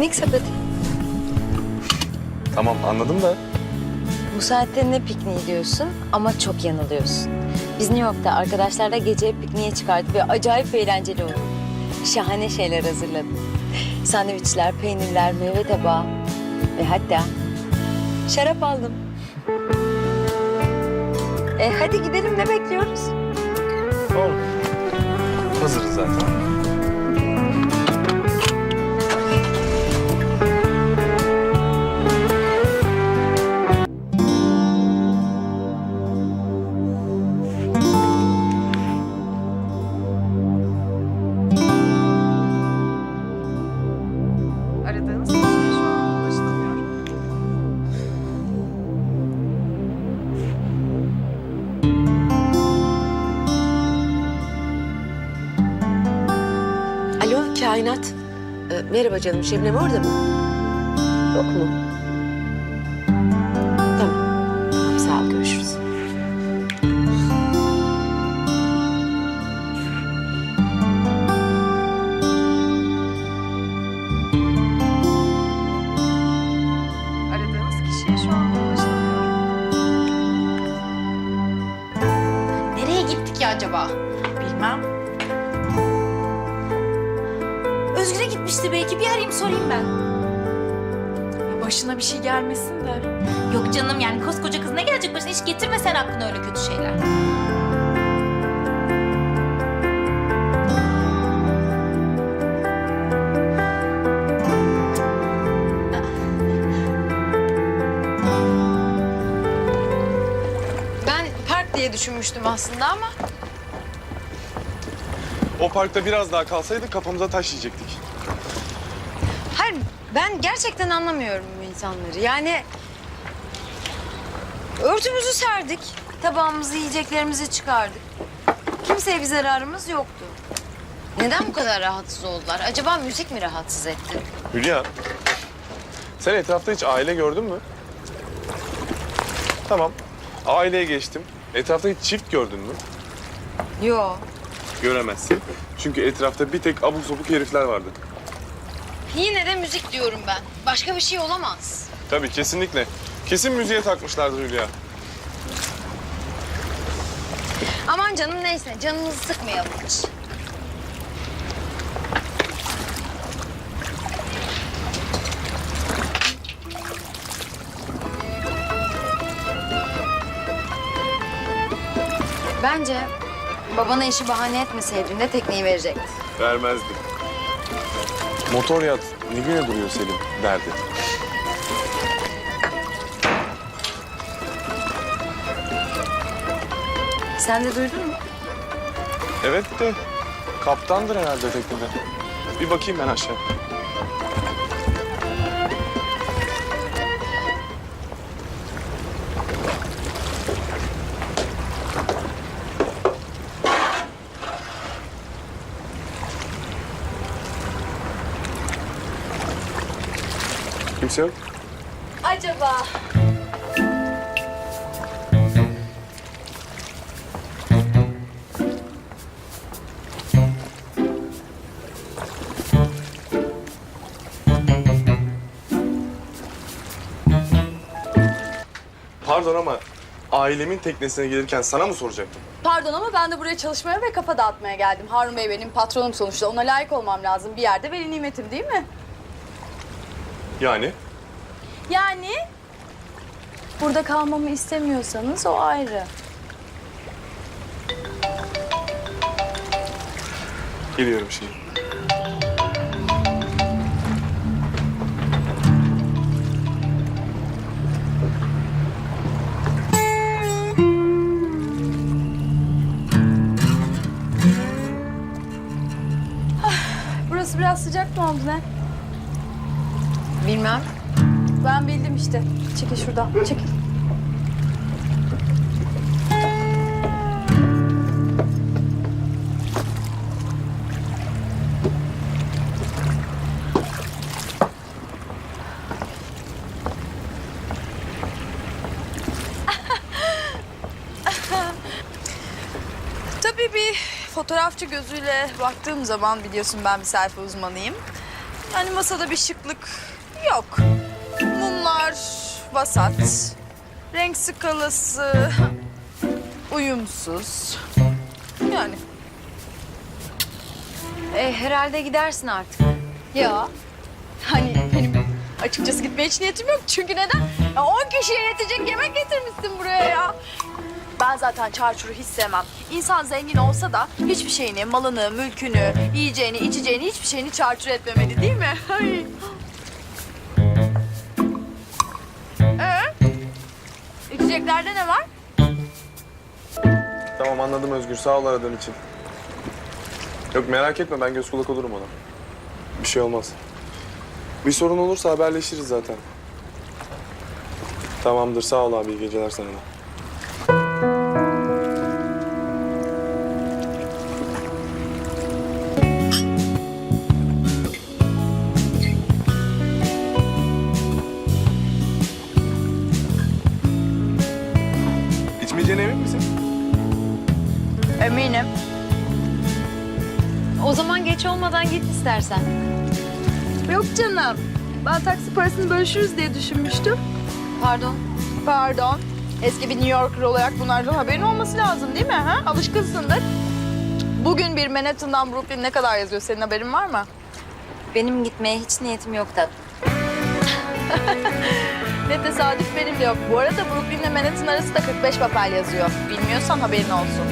Piknik sepeti. Tamam anladım da. Bu saatte ne pikniği diyorsun ama çok yanılıyorsun. Biz New York'ta arkadaşlarla gece pikniğe çıkardık ve acayip eğlenceli oldu. Şahane şeyler hazırladım. Sandviçler, peynirler, meyve tabağı ve hatta şarap aldım. E hadi gidelim ne bekliyoruz? Tamam. Hazırız zaten. Merhaba canım Şebnem orada mı? Yok mu? Tamam. Tamam sağ ol görüşürüz. Sorayım ben. Başına bir şey gelmesin de. Yok canım yani koskoca kız ne gelecek başına? Hiç getirme sen aklına öyle kötü şeyler. Ben park diye düşünmüştüm aslında ama O parkta biraz daha kalsaydık kafamıza taş yiyecektik. Ben gerçekten anlamıyorum bu insanları. Yani örtümüzü serdik, tabağımızı, yiyeceklerimizi çıkardık. Kimseye bir zararımız yoktu. Neden bu kadar rahatsız oldular? Acaba müzik mi rahatsız etti? Hülya, sen etrafta hiç aile gördün mü? Tamam, aileye geçtim. Etrafta hiç çift gördün mü? Yo. Göremezsin. Çünkü etrafta bir tek abuk sabuk herifler vardı. Yine de müzik diyorum ben. Başka bir şey olamaz. Tabii kesinlikle. Kesin müziğe takmışlardır Hülya. Aman canım neyse, canınızı sıkmayalım hiç. Bence babana işi bahane etmeseydin de tekneyi verecekti. Vermezdim. Motor yat, ne güne duruyor Selim derdi. Sen de duydun mu? Evet de kaptandır herhalde teknede. Bir bakayım ben aşağı. Kimse yok. Acaba? Pardon ama ailemin teknesine gelirken sana mı soracaktım? Pardon ama ben de buraya çalışmaya ve kafa dağıtmaya geldim. Harun Bey benim patronum sonuçta. Ona layık olmam lazım. Bir yerde veli nimetim değil mi? Yani? Yani burada kalmamı istemiyorsanız o ayrı. Geliyorum şimdi. Burası biraz sıcak mı oldu ne? Bilmem. Ben bildim işte. Çekil şuradan. Çekil. Tabii bir fotoğrafçı gözüyle baktığım zaman biliyorsun ben bir selfie uzmanıyım. Yani masada bir şıklık yok. Mumlar vasat. Renk skalası uyumsuz. Yani E, herhalde gidersin artık. ya hani benim açıkçası gitmeye hiç niyetim yok. Çünkü neden? Ya 10 kişiye yetecek yemek getirmişsin buraya ya. Ben zaten çarçuru hiç sevmem. İnsan zengin olsa da hiçbir şeyini, malını, mülkünü, yiyeceğini, içeceğini, hiçbir şeyini çarçur etmemeli değil mi? İçeceklerde ne var? Tamam anladım Özgür. Sağ ol aradığın için. Yok merak etme ben göz kulak olurum ona. Bir şey olmaz. Bir sorun olursa haberleşiriz zaten. Tamamdır sağ ol abi iyi geceler sana da. İçmeyeceğine emin misin? Eminim. O zaman geç olmadan git istersen. Yok canım. Ben taksi parasını bölüşürüz diye düşünmüştüm. Pardon. Pardon. Eski bir New Yorker olarak bunlardan haberin olması lazım değil mi? Ha? Alışkınsındır. Bugün bir Manhattan'dan Brooklyn ne kadar yazıyor? Senin haberin var mı? Benim gitmeye hiç niyetim yok tatlım. Ne tesadüf benim de yok. Bu arada Brooklyn ile Manhattan arası da 45 papel yazıyor. Bilmiyorsan haberin olsun.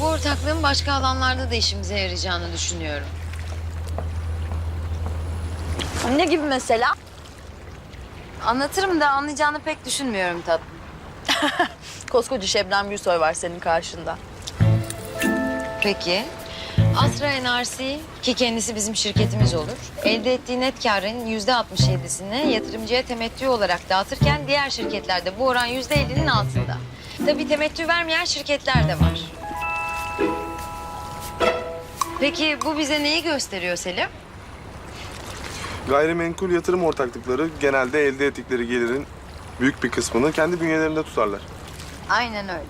Bu ortaklığın başka alanlarda da işimize yarayacağını düşünüyorum. Ne gibi mesela? Anlatırım da anlayacağını pek düşünmüyorum tatlım. Koskoca Şebnem Gürsoy var senin karşında. Peki. Astra NRC ki kendisi bizim şirketimiz olur. Elde ettiği net karın yüzde 67'sini yatırımcıya temettü olarak dağıtırken diğer şirketlerde bu oran yüzde 50'nin altında. Tabii temettü vermeyen şirketler de var. Peki bu bize neyi gösteriyor Selim? Gayrimenkul yatırım ortaklıkları genelde elde ettikleri gelirin büyük bir kısmını kendi bünyelerinde tutarlar. Aynen öyle.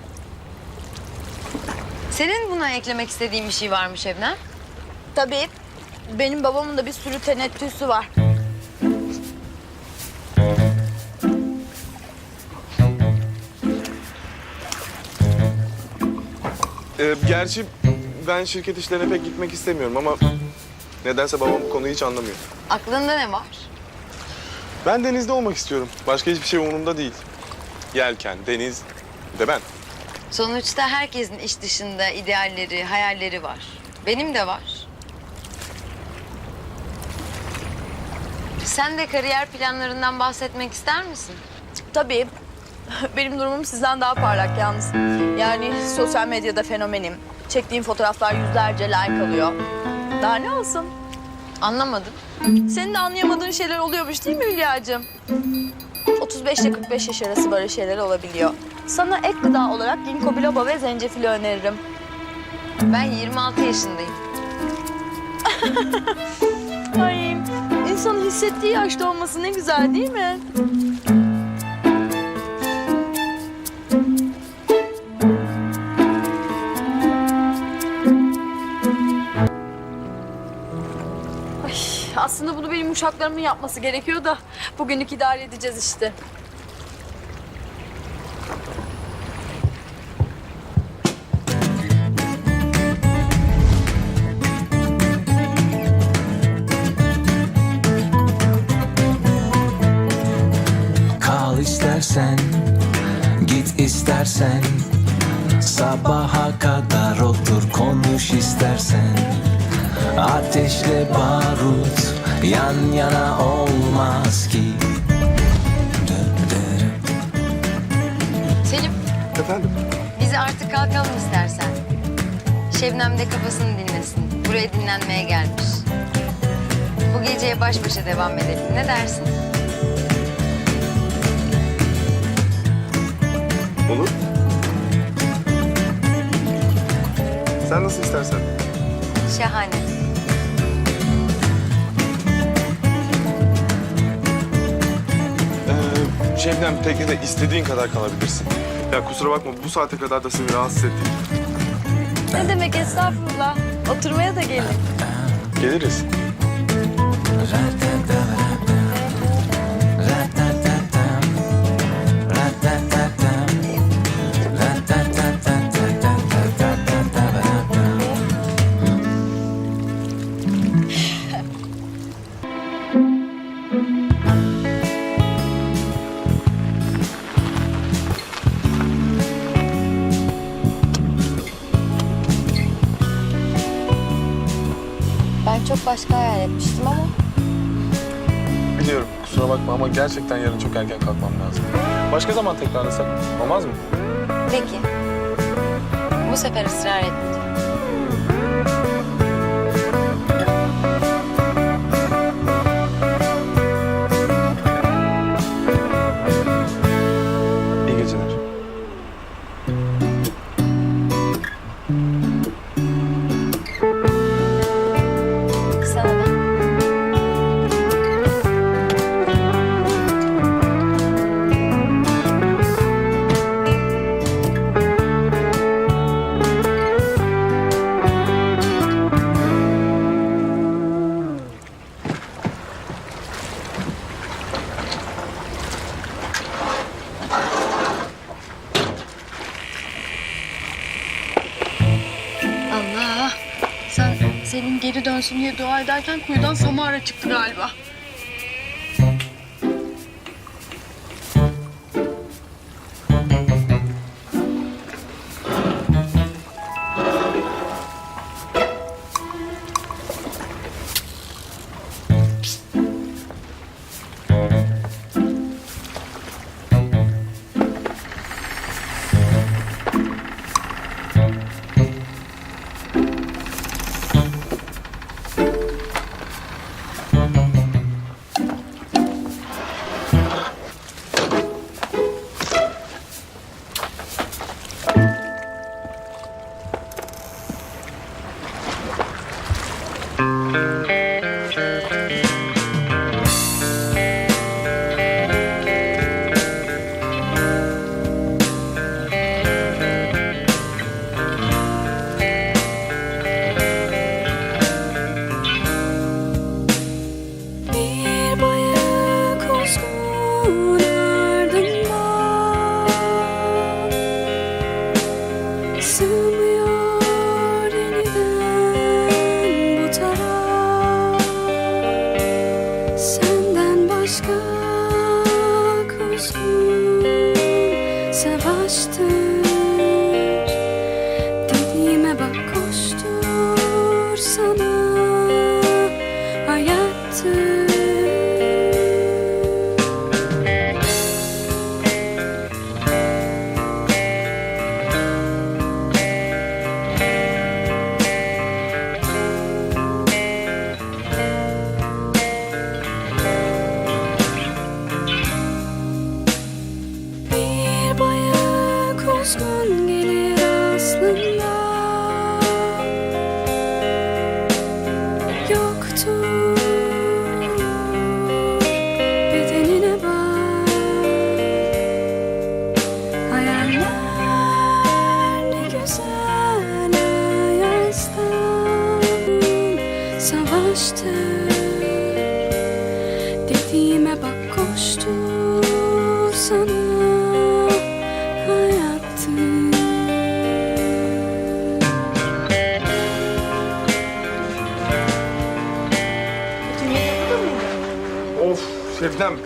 Senin buna eklemek istediğin bir şey var mı Şebnem? Tabii. Benim babamın da bir sürü tenettüsü var. Ee, gerçi ben şirket işlerine pek gitmek istemiyorum ama nedense babam bu konuyu hiç anlamıyor. Aklında ne var? Ben denizde olmak istiyorum. Başka hiçbir şey umurumda değil. Yelken, deniz de ben. Sonuçta herkesin iş dışında idealleri, hayalleri var. Benim de var. Sen de kariyer planlarından bahsetmek ister misin? Tabii. Benim durumum sizden daha parlak yalnız. Yani sosyal medyada fenomenim. Çektiğim fotoğraflar yüzlerce like alıyor. Daha ne olsun? Anlamadım. Senin de anlayamadığın şeyler oluyormuş değil mi Hülya'cığım? 35 ile 45 yaş arası böyle şeyler olabiliyor. Sana ek gıda olarak ginkgo biloba ve zencefili öneririm. Ben 26 yaşındayım. Ay, insanın hissettiği yaşta olması ne güzel değil mi? Ay, aslında bunu benim uşaklarımın yapması gerekiyor da bugünlük idare edeceğiz işte. İstersen, git istersen Sabaha kadar otur konuş istersen Ateşle barut yan yana olmaz ki Selim, Efendim? biz artık kalkalım istersen. Şebnem de kafasını dinlesin. Buraya dinlenmeye gelmiş. Bu geceye baş başa devam edelim. Ne dersin? Olur. Sen nasıl istersen. Şahane. Ee, Şebnem teknede istediğin kadar kalabilirsin. Ya kusura bakma bu saate kadar da seni rahatsız ettik. Ne demek estağfurullah. Oturmaya da gelin. Geliriz. Başka hayal etmiştim ama Biliyorum kusura bakma ama gerçekten yarın çok erken kalkmam lazım. Başka zaman tekrarlasak olmaz mı? peki. Bu sefer ısrar etmeyeceğim. Diye dua ederken kuyudan Samara çıktı galiba. Şebnem.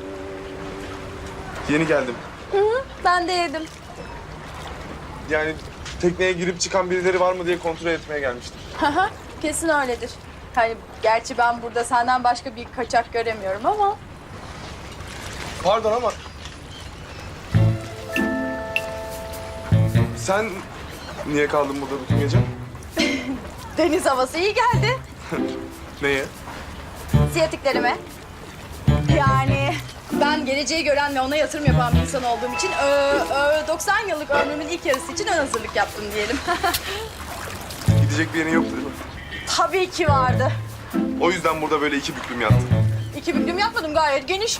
Yeni geldim. Ben de yedim. Yani tekneye girip çıkan birileri var mı diye kontrol etmeye gelmiştim. Haha, Kesin öyledir. Hani gerçi ben burada senden başka bir kaçak göremiyorum ama Pardon ama... Sen niye kaldın burada bütün gece? deniz havası iyi geldi. Neye? Siyatiklerime. Yani ben geleceği gören ve ona yatırım yapan bir insan olduğum için ö, ö, 90 yıllık ömrümün ilk yarısı için ön hazırlık yaptım diyelim. Gidecek bir yerin yoktu değil mi? Tabii ki vardı. O yüzden burada böyle iki büklüm yattın. İki büklüm yapmadım gayet geniş.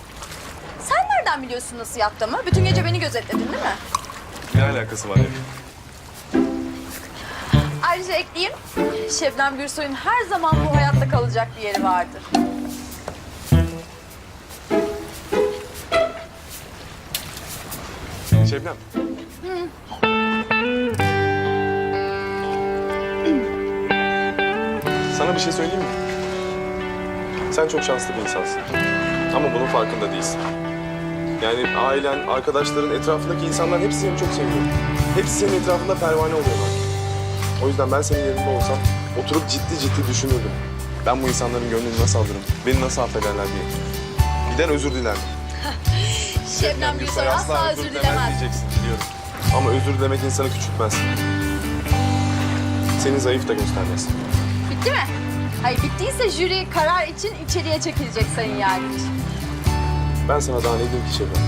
Sen nereden biliyorsun nasıl yattığımı? Bütün gece beni gözetledin değil mi? Ne alakası var ya? Ayrıca ekleyeyim. Şebnem Gürsoy'un her zaman bu hayatta kalacak bir yeri vardır. Şebnem. Sana bir şey söyleyeyim mi? Sen çok şanslı bir insansın. Ama bunun farkında değilsin. Yani ailen, arkadaşların, etrafındaki insanlar hepsi seni çok seviyor. Hepsi senin etrafında pervane oluyorlar. O yüzden ben senin yerinde olsam oturup ciddi ciddi düşünürdüm. Ben bu insanların gönlünü nasıl alırım, beni nasıl affederler diye. Giden özür dilerdim. Şebnem Gürsoy asla özür dilemez. diyeceksin biliyorum. Ama özür dilemek insanı küçültmez. Seni zayıf da göstermez. Bitti mi? Hayır bittiyse jüri karar için içeriye çekilecek sayın yargıç. Ben sana daha ne diyeyim ki Şebnem?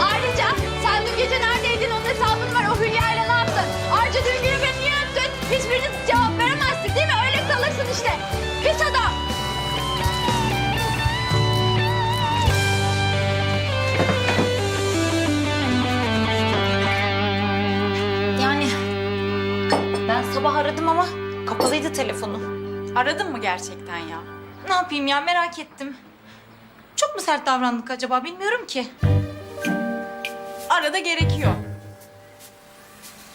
Ayrıca sen dün gece neredeydin onun hesabını ver. O Hülya ile ne yaptın? Ayrıca dün gece beni niye öptün? Hiçbiriniz cevap veremezsin değil mi? Öyle kalırsın işte. Kapalıydı telefonu. Aradın mı gerçekten ya? Ne yapayım ya merak ettim. Çok mu sert davrandık acaba bilmiyorum ki. Arada gerekiyor.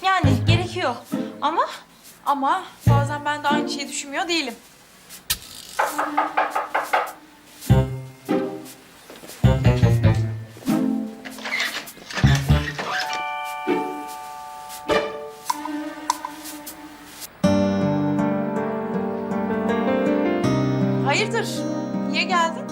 Yani gerekiyor ama Ama bazen ben de aynı şeyi düşünmüyor değilim. Hayırdır? Niye geldin?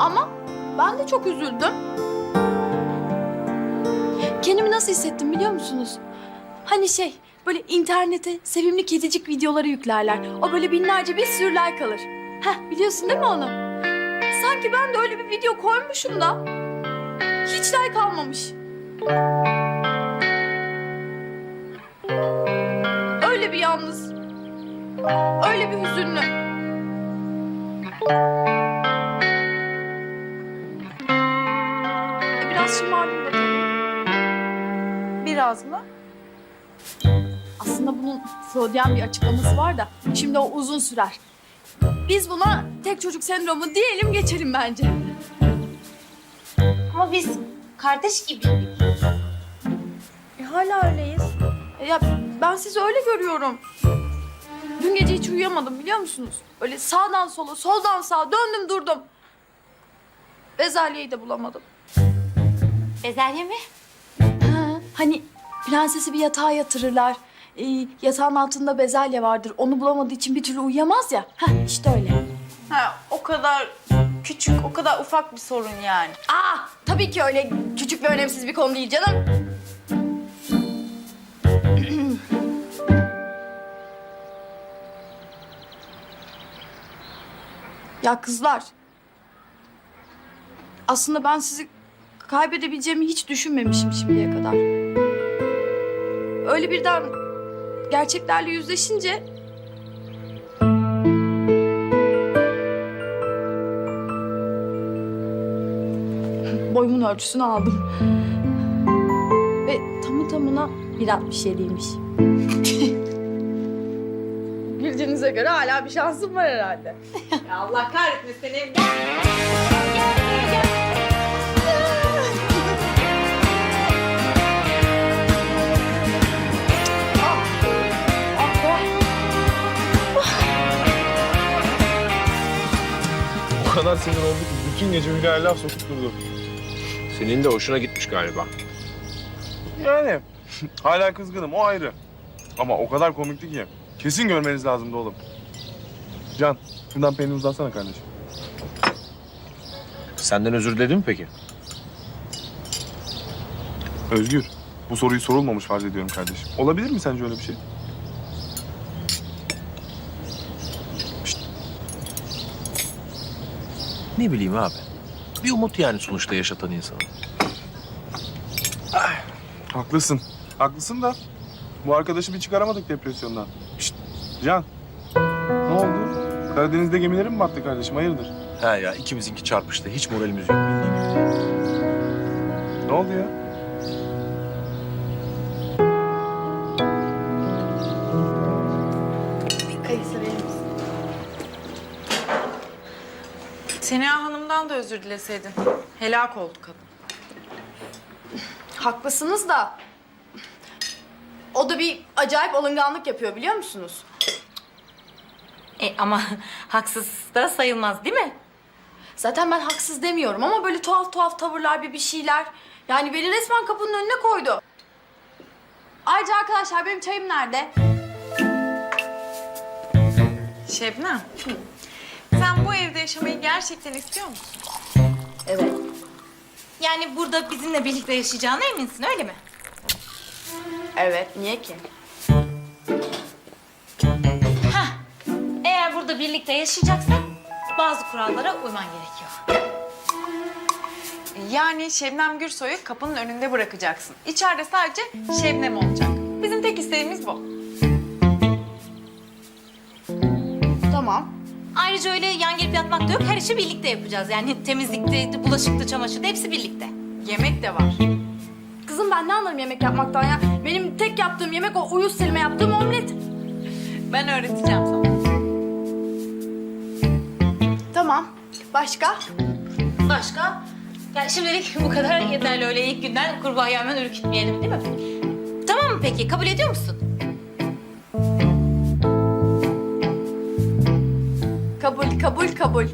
Ama ben de çok üzüldüm. Kendimi nasıl hissettim biliyor musunuz? Hani şey böyle internete sevimli kedicik videoları yüklerler. O böyle binlerce bir sürü like alır. Heh biliyorsun değil mi onu? Sanki ben de öyle bir video koymuşum da hiç like almamış. Öyle bir yalnız. Öyle bir hüzünlü. Biraz şımardım da tabii. Biraz mı? Aslında bunun Freudian bir açıklaması var da şimdi o uzun sürer. Biz buna tek çocuk sendromu diyelim geçelim bence. Ama biz kardeş gibiydik. E, hala öyleyiz. E, ya ben sizi öyle görüyorum. Dün gece hiç uyuyamadım biliyor musunuz? Öyle sağdan sola, soldan sağa döndüm durdum. Bezelyeyi de bulamadım. Bezelye mi? Ha, hani prensesi bir yatağa yatırırlar. E, yatağın altında bezelye vardır. Onu bulamadığı için bir türlü uyuyamaz ya. Heh, işte öyle. Ha, o kadar küçük, o kadar ufak bir sorun yani. Aa, tabii ki öyle küçük ve önemsiz bir konu değil canım. ya kızlar. Aslında ben sizi kaybedebileceğimi hiç düşünmemişim şimdiye kadar. Öyle birden gerçeklerle yüzleşince boyumun ölçüsünü aldım. Ve tamı tamına 1.67'ymiş. Bildiğinize göre hala bir şansım var herhalde. Allah kahretmesin seni. Kadar sinir olduk ki bütün gece Hülya'ya laf sokup durdu. Senin de hoşuna gitmiş galiba. Yani Hala kızgınım o ayrı. Ama o kadar komikti ki. Kesin görmeniz lazımdı oğlum. Can, şuradan peynir uzatsana kardeşim. Senden özür diledi mi peki? Özgür, bu soruyu sorulmamış farz ediyorum kardeşim. Olabilir mi sence öyle bir şey? Ne bileyim abi. Bir umut yani sonuçta yaşatan insana. Haklısın. Haklısın da bu arkadaşı bir çıkaramadık depresyondan. Şşt, Can. Ne oldu? Karadeniz'de gemilerin mi battı kardeşim? Hayırdır? He ya ikimizinki çarpıştı. Hiç moralimiz yok bildiğin gibi. Ne oldu ya? Seniha Hanım'dan da özür dileseydin. Helak oldu kadın. Haklısınız da o da bir acayip alınganlık yapıyor biliyor musunuz? E, ama haksız da sayılmaz değil mi? Zaten ben haksız demiyorum ama böyle tuhaf tuhaf tavırlar bir bir şeyler. Yani beni resmen kapının önüne koydu. Ayrıca arkadaşlar benim çayım nerede? Şebnem. Bu evde yaşamayı gerçekten istiyor musun? Evet. Yani burada bizimle birlikte yaşayacağına eminsin öyle mi? Evet, niye ki? Hah. Eğer burada birlikte yaşayacaksan bazı kurallara uyman gerekiyor. Yani Şebnem Gürsoy'u kapının önünde bırakacaksın. İçeride sadece Şebnem olacak. Bizim tek isteğimiz bu. Ayrıca öyle yan gelip yatmak da yok. Her işi birlikte yapacağız. Yani temizlikte, bulaşıkta, çamaşırda hepsi birlikte. Yemek de var. Kızım ben ne anlarım yemek yapmaktan ya? Benim tek yaptığım yemek o uyuz Selim'e yaptığım omlet. Ben öğreteceğim sana. Tamam. Başka? Başka? Yani şimdilik bu kadar yeterli öyle ilk günden kurbağayı hemen ürkütmeyelim değil mi? Tamam mı peki? Kabul ediyor musun? Kabul, kabul, kabul.